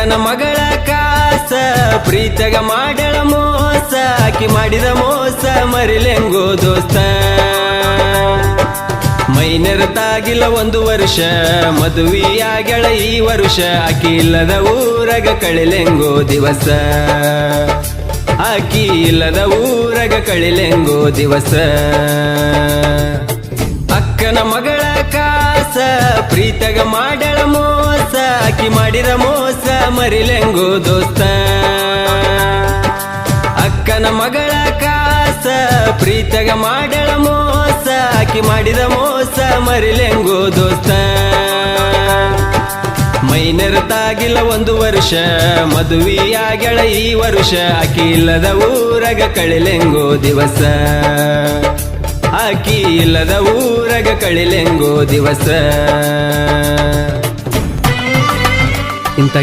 ಅಕ್ಕನ ಮಗಳ ಕಾಸ, ಪ್ರೀತಗ ಮಾಡಳ ಮೋಸ, ಆಕಿ ಮಾಡಿದ ಮೋಸ ಮರಿಲೆಂಗೋ ದೋಸ್ತ. ಮೈನೆರತಾಗಿಲ್ಲ ಒಂದು ವರ್ಷ ಮದುವೆಯಾಗಳ ಈ ವರ್ಷ, ಆಕಿ ಇಲ್ಲದ ಊರಗ ಕಳಿಲೆಂಗೋ ದಿವಸ. ಆಕಿ ಇಲ್ಲದ ಊರಗ ಕಳಿಲೆಂಗೋ ದಿವಸ. ಅಕ್ಕನ ಮಗಳ ಕಾಸ, ಪ್ರೀತಗ ಮಾಡಳ ಮೋಸ, ಆಕಿ ಮಾಡಿದ ಮೋಸ ಮರಿಲೆಂಗೋ ದೋಸ್ತ. ಅಕ್ಕನ ಮಗಳ ಕಾಸ ಪ್ರೀತಗ ಮಾಡಳ ಮೋಸ, ಆಕಿ ಮಾಡಿದ ಮೋಸ ಮರಿಲೆಂಗು ದೋಸ್ತ. ಮೈನೆರತಾಗಿಲ್ಲ ಒಂದು ವರ್ಷ ಮದುವೆಯಾಗಳ ಈ ವರ್ಷ, ಆಕಿ ಇಲ್ಲದ ಊರಗ ಕಳಿಲೆಂಗೋ ದಿವಸ. ಆಕಿ ಇಲ್ಲದ ಊರಗ ಕಳಿಲೆಂಗು ದಿವಸ. ಇಂಥ